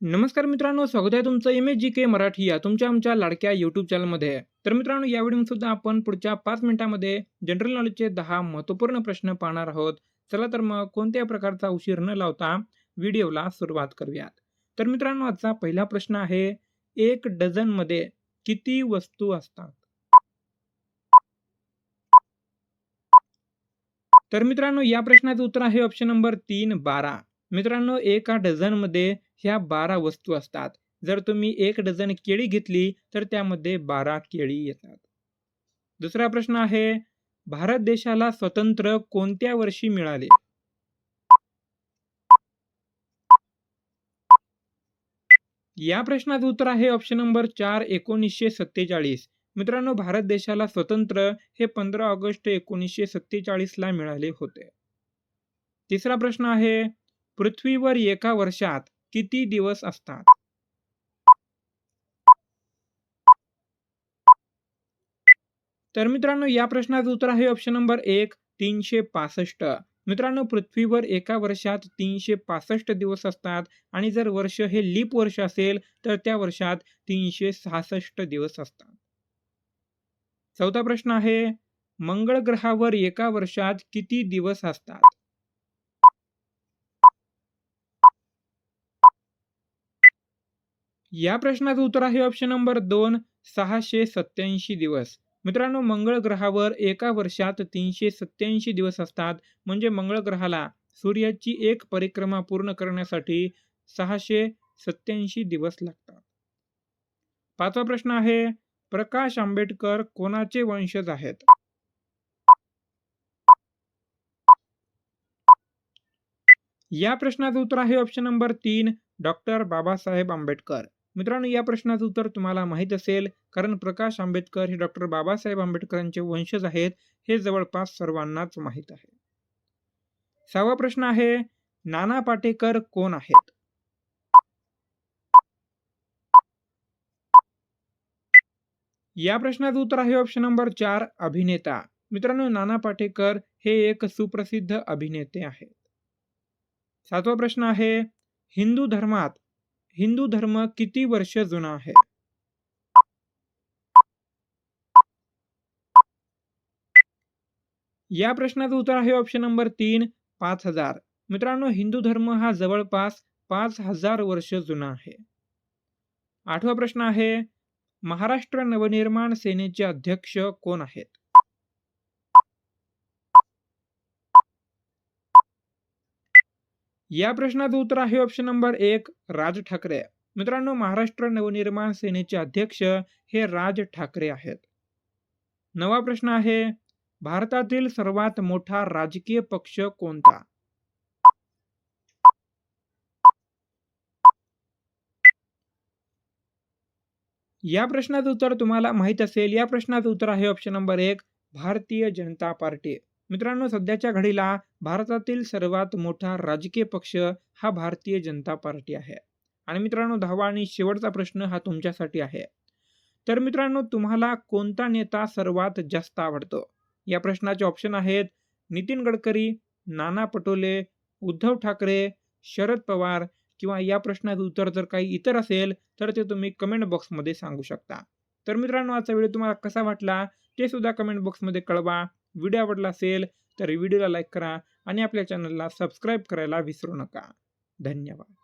नमस्कार मित्रांनो स्वागत आहे तुमचं M S G K Marathi या तुमच्या आमच्या लाडक्या यूट्यूब चॅनलमध्ये. तर मित्रांनो या सुद्धा आपण पुढच्या पाच मिनिटांमध्ये जनरल नॉलेजचे दहा महत्त्वपूर्ण प्रश्न पाहणार आहोत. चला तर मग कोणत्या प्रकारचा उशीर न लावता व्हिडिओला सुरुवात करूयात. तर मित्रांनो आजचा पहिला प्रश्न आहे एक डझनमध्ये किती वस्तू असतात? तर मित्रांनो या प्रश्नाचं उत्तर आहे ऑप्शन नंबर तीन बारा. मित्रांनो एका डझनमध्ये ह्या बारा वस्तू असतात. जर तुम्ही एक डझन केळी घेतली तर त्यामध्ये बारा केळी येतात. दुसरा प्रश्न आहे भारत देशाला स्वतंत्र कोणत्या वर्षी मिळाले? या प्रश्नाचं उत्तर आहे ऑप्शन नंबर चार एकोणीसशे सत्तेचाळीस. मित्रांनो भारत देशाला स्वतंत्र हे पंधरा ऑगस्ट एकोणीसशे सत्तेचाळीसला मिळाले होते. तिसरा प्रश्न आहे पृथ्वीवर एका वर्षात किती दिवस असतात? तर मित्रांनो या प्रश्नाचं उत्तर आहे ऑप्शन नंबर एक तीनशे पासष्ट. मित्रांनो पृथ्वीवर एका वर्षात तीनशे पासष्ट दिवस असतात आणि जर वर्ष हे लीप वर्ष असेल तर त्या वर्षात तीनशे सहासष्ट दिवस असतात. चौथा प्रश्न आहे मंगळ ग्रहावर एका वर्षात किती दिवस असतात? या प्रश्नाचं उत्तर आहे ऑप्शन नंबर दोन सहाशे सत्याऐंशी दिवस. मित्रांनो मंगळ ग्रहावर एका वर्षात तीनशे सत्याऐंशी दिवस असतात. म्हणजे मंगळ ग्रहाला सूर्याची एक परिक्रमा पूर्ण करण्यासाठी सहाशे सत्याऐंशी दिवस लागतात. पाचवा प्रश्न आहे प्रकाश आंबेडकर कोणाचे वंशज आहेत? या प्रश्नाचं उत्तर आहे ऑप्शन नंबर तीन डॉक्टर बाबासाहेब आंबेडकर. मित्रांनो या प्रश्नाचं उत्तर तुम्हाला माहीत असेल कारण प्रकाश आंबेडकर हे डॉक्टर बाबासाहेब आंबेडकरांचे वंशज आहेत हे जवळपास सर्वांनाच माहीत आहे. सहावा प्रश्न आहे नाना पाटेकर कोण आहेत? या प्रश्नाचं उत्तर आहे ऑप्शन नंबर चार अभिनेता. मित्रांनो नाना पाटेकर हे एक सुप्रसिद्ध अभिनेते आहेत. सातवा प्रश्न आहे हिंदू धर्मात हिंदू धर्म किती वर्ष जुना आहे? या प्रश्नाचं उत्तर आहे ऑप्शन नंबर तीन पाच हजार. मित्रांनो हिंदू धर्म हा जवळपास पाच हजार वर्ष जुना आहे. आठवा प्रश्न आहे महाराष्ट्र नवनिर्माण सेनेचे अध्यक्ष कोण आहेत? या प्रश्नाचं उत्तर आहे ऑप्शन नंबर एक राज ठाकरे. मित्रांनो महाराष्ट्र नवनिर्माण सेनेचे अध्यक्ष हे राज ठाकरे आहेत. नवा प्रश्न आहे भारतातील सर्वात मोठा राजकीय पक्ष कोणता? या प्रश्नाचं उत्तर तुम्हाला माहीत असेल. या प्रश्नाचं उत्तर आहे ऑप्शन नंबर एक भारतीय जनता पार्टी. मित्रांनो सध्याच्या घडीला भारतातील सर्वात मोठा राजकीय पक्ष हा भारतीय जनता पार्टी आहे. आणि मित्रांनो दहावा आणि शेवटचा प्रश्न हा तुमच्यासाठी आहे. तर मित्रांनो तुम्हाला कोणता नेता सर्वात जास्त आवडतो? या प्रश्नाचे ऑप्शन आहेत नितीन गडकरी नाना पटोले उद्धव ठाकरे शरद पवार किंवा या प्रश्नाचं उत्तर जर काही इतर असेल तर ते तुम्ही कमेंट बॉक्समध्ये सांगू शकता. तर मित्रांनो आजचा व्हिडिओ तुम्हाला कसा वाटला ते सुद्धा कमेंट बॉक्समध्ये कळवा. व्हिडिओ आवडला असेल तर व्हिडिओला लाईक करा आणि आपल्या चॅनलला सबस्क्राईब करायला विसरू नका. धन्यवाद.